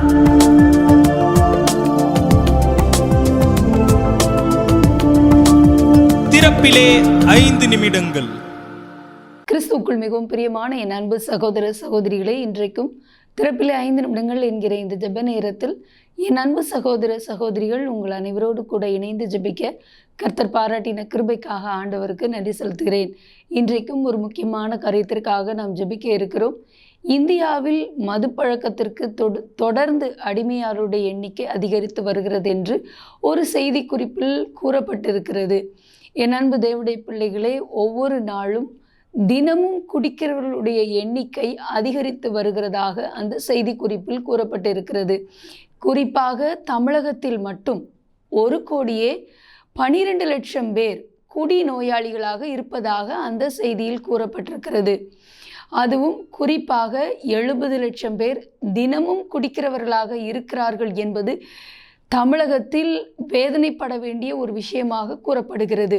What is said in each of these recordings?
திறப்பிலே ஐந்து நிமிடங்கள். கிறிஸ்துவுக்குள் மிகவும் பிரியமான என் அன்பு சகோதர சகோதரிகளே இன்றைக்கும் திறப்பிலே ஐந்து நிமிடங்கள் என்கிற இந்த ஜெப நேரத்தில் என் அன்பு சகோதர சகோதரிகள் உங்கள் அனைவரோடு கூட இணைந்து ஜெபிக்க கர்த்தர் பாராட்டின கிருபைக்காக ஆண்டவருக்கு நன்றி செலுத்துகிறேன். இன்றைக்கும் ஒரு முக்கியமான காரியத்திற்காக நாம் ஜெபிக்க இருக்கிறோம். இந்தியாவில் மது பழக்கத்திற்கு தொடர்ந்து அடிமையாருடைய எண்ணிக்கை அதிகரித்து வருகிறது என்று ஒரு செய்தி குறிப்பில் கூறப்பட்டிருக்கிறது. என் அன்பு தேவடைய பிள்ளைகளே ஒவ்வொரு நாளும் தினமும் குடிக்கிறவர்களுடைய எண்ணிக்கை அதிகரித்து வருகிறதாக அந்த செய்தி குறிப்பில் கூறப்பட்டிருக்கிறது. குறிப்பாக தமிழகத்தில் மட்டும் ஒரு கோடியே பனிரெண்டு லட்சம் பேர் குடி நோயாளிகளாக இருப்பதாக அந்த செய்தியில் கூறப்பட்டிருக்கிறது. அதுவும் குறிப்பாக எழுபது லட்சம் பேர் தினமும் குடிக்கிறவர்களாக இருக்கிறார்கள் என்பது தமிழகத்தில் வேதனைப்பட வேண்டிய ஒரு விஷயமாக கூறப்படுகிறது.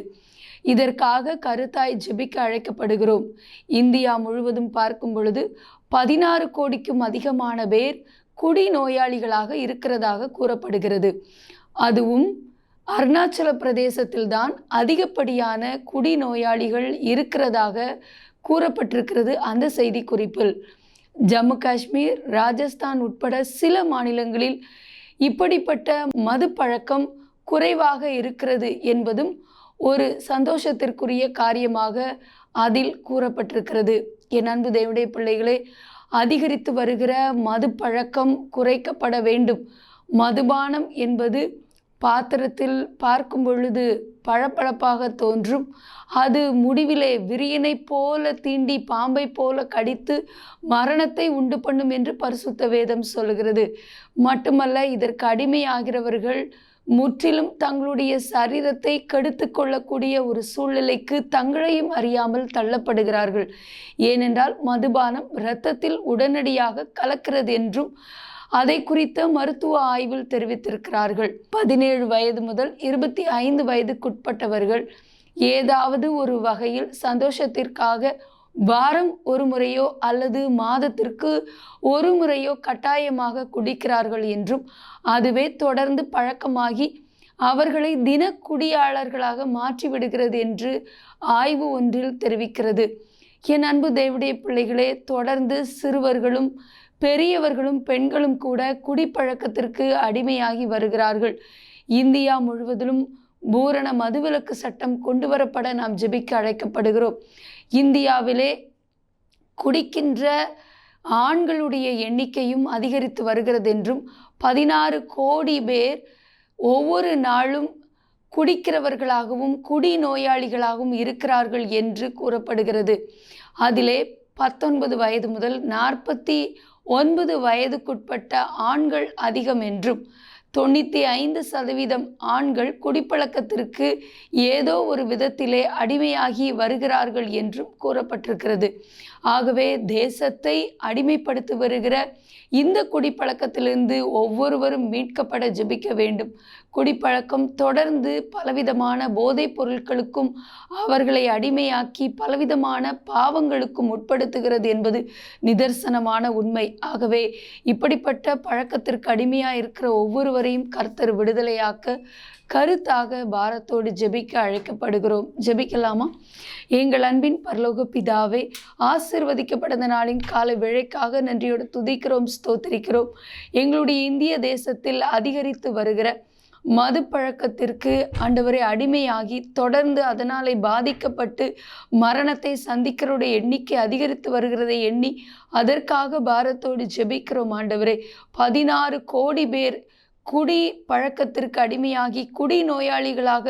இதற்காக கருத்தாய் ஜெபிக்க அழைக்கப்படுகிறோம். இந்தியா முழுவதும் பார்க்கும் பொழுது பதினாறு கோடிக்கும் அதிகமான பேர் குடி நோயாளிகளாக இருக்கிறதாக கூறப்படுகிறது. அதுவும் அருணாச்சல பிரதேசத்தில்தான் அதிகப்படியான குடி நோயாளிகள் இருக்கிறதாக கூறப்பட்டிருக்கிறது அந்த செய்தி குறிப்பில் ஜம்மு காஷ்மீர் ராஜஸ்தான் உட்பட சில மாநிலங்களில் இப்படிப்பட்ட மது பழக்கம் குறைவாக இருக்கிறது என்பதும் ஒரு சந்தோஷத்திற்குரிய காரியமாக அதில் கூறப்பட்டிருக்கிறது. என் அன்பு தேவடைய பிள்ளைகளே அதிகரித்து வருகிற மது பழக்கம் குறைக்கப்பட வேண்டும். மதுபானம் என்பது பாத்திரத்தில் பார்க்கும் பொழுது பளபளப்பாக தோன்றும். அது முடிவிலே விரியனை போல தீண்டி பாம்பை போல கடித்து மரணத்தை உண்டு பண்ணும் என்று பரிசுத்த வேதம் சொல்கிறது மட்டுமல்ல இதற்கு அடிமையாகிறவர்கள் முற்றிலும் தங்களுடைய சரீரத்தை கெடுத்து கொள்ளக்கூடிய ஒரு சூழ்நிலைக்கு தங்களையும் அறியாமல் தள்ளப்படுகிறார்கள். ஏனென்றால் மதுபானம் இரத்தத்தில் உடனடியாக கலக்கிறது என்றும் அதை குறித்த மருத்துவ ஆய்வில் தெரிவித்திருக்கிறார்கள். பதினேழு வயது முதல் இருபத்தி ஐந்து வயதுக்குட்பட்டவர்கள் ஏதாவது ஒரு வகையில் சந்தோஷத்திற்காக வாரம் ஒரு முறையோ அல்லது மாதத்திற்கு ஒரு முறையோ கட்டாயமாக குடிக்கிறார்கள் என்றும் அதுவே தொடர்ந்து பழக்கமாகி அவர்களை தினக்குடியாளர்களாக மாற்றிவிடுகிறது என்று ஆய்வு ஒன்றில் தெரிவிக்கிறது. என் அன்பு தேவடைய பிள்ளைகளே தொடர்ந்து சிறுவர்களும் பெரியவர்களும் பெண்களும் கூட குடிப்பழக்கத்திற்கு அடிமையாகி வருகிறார்கள். இந்தியா முழுவதிலும் பூரண மதுவிலக்கு சட்டம் கொண்டு வரப்பட நாம் ஜெபிக்க அழைக்கப்படுகிறோம். இந்தியாவிலே குடிக்கின்ற ஆண்களுடைய எண்ணிக்கையும் அதிகரித்து வருகிறது என்றும் பதினாறு கோடி பேர் ஒவ்வொரு நாளும் குடிக்கிறவர்களாகவும் குடி நோயாளிகளாகவும் இருக்கிறார்கள் என்று கூறப்படுகிறது. அதிலே பத்தொன்பது வயது முதல் நாற்பத்தி ஒன்பது வயதுக்குட்பட்ட ஆண்கள் அதிகம் என்றும் தொண்ணூற்றி ஐந்து சதவீதம் ஆண்கள் குடிப்பழக்கத்திற்கு ஏதோ ஒரு விதத்திலே அடிமையாகி வருகிறார்கள் என்றும் கூறப்பட்டிருக்கிறது. ஆகவே தேசத்தை அடிமைப்படுத்தி வருகிற இந்த குடிப்பழக்கத்திலிருந்து ஒவ்வொருவரும் மீட்கப்பட ஜெபிக்க வேண்டும். குடிப்பழக்கம் தொடர்ந்து பலவிதமான போதைப் பொருட்களுக்கும் அவர்களை அடிமையாக்கி பலவிதமான பாவங்களுக்கும் உட்படுத்துகிறது என்பது நிதர்சனமான உண்மை. ஆகவே இப்படிப்பட்ட பழக்கத்திற்கு அடிமையாக இருக்கிற ஒவ்வொருவரையும் கர்த்தர் விடுதலையாக்க கருத்தாக பாரத்தோடு ஜெபிக்க அழைக்கப்படுகிறோம். ஜெபிக்கலாமா? எங்கள் அன்பின் பரலோக பிதாவே ஆசிர்வதிக்கப்பட்ட நாளின் கால விழைக்காக நன்றியோடு துதிக்கிறோம் ஸ்தோத்திரிக்கிறோம். எங்களுடைய இந்திய தேசத்தில் அதிகரித்து வருகிற மது பழக்கத்திற்கு ஆண்டவரை அடிமையாகி தொடர்ந்து அதனாலே பாதிக்கப்பட்டு மரணத்தை சந்திக்கிறோடைய எண்ணிக்கை அதிகரித்து வருகிறதை எண்ணி அதற்காக பாரத்தோடு ஜெபிக்கிறோம் ஆண்டவரே. பதினாறு கோடி பேர் குடி பழக்கத்திற்கு அடிமையாகி குடி நோயாளிகளாக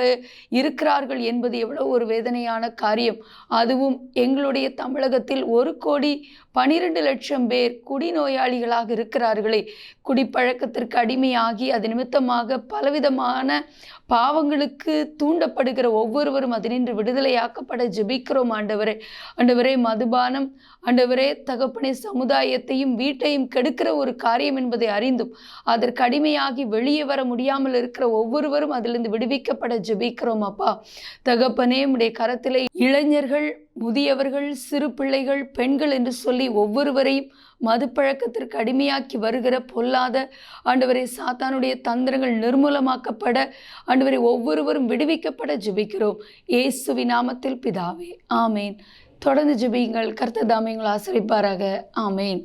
இருக்கிறார்கள் என்பது எவ்வளோ ஒரு வேதனையான காரியம். அதுவும் எங்களுடைய தமிழகத்தில் ஒரு கோடி பனிரெண்டு லட்சம் பேர் குடி நோயாளிகளாக இருக்கிறார்களே. குடிப்பழக்கத்திற்கு அடிமையாகி அது நிமித்தமாக பலவிதமான பாவங்களுக்கு தூண்டப்படுகிற ஒவ்வொருவரும் அதனின்று விடுதலையாக்கப்பட ஜெபிக்கிறோம் ஆண்டவரே. ஆண்டவரே மதுபானம் ஆண்டவரே தகப்பனை சமுதாயத்தையும் வீட்டையும் கெடுக்கிற ஒரு காரியம் என்பதை அறிந்தும் அதற்கு அடிமையாகி வெளியே வர முடியாமல் இருக்கிற ஒவ்வொருவரும் அதிலிருந்து விடுவிக்கப்பட ஜெபிக்கிறோம் அப்பா. தகப்பனே உடைய கரத்திலே இளைஞர்கள் முதியவர்கள் சிறு பிள்ளைகள் பெண்கள் என்று சொல்லி ஒவ்வொருவரையும் மதுப்பழக்கத்திற்கு அடிமையாக்கி வருகிற பொல்லாத ஆண்டவரை சாத்தானுடைய தந்திரங்கள் நிர்மூலமாக்கப்பட ஆண்டவரை ஒவ்வொருவரும் விடுவிக்கப்பட ஜெபிக்கிறோம். இயேசுவி நாமத்தில் பிதாவே ஆமேன். தொடர்ந்து ஜெபியுங்கள். கர்த்தர் தாமே உங்களை ஆசிரிப்பாராக. ஆமேன்.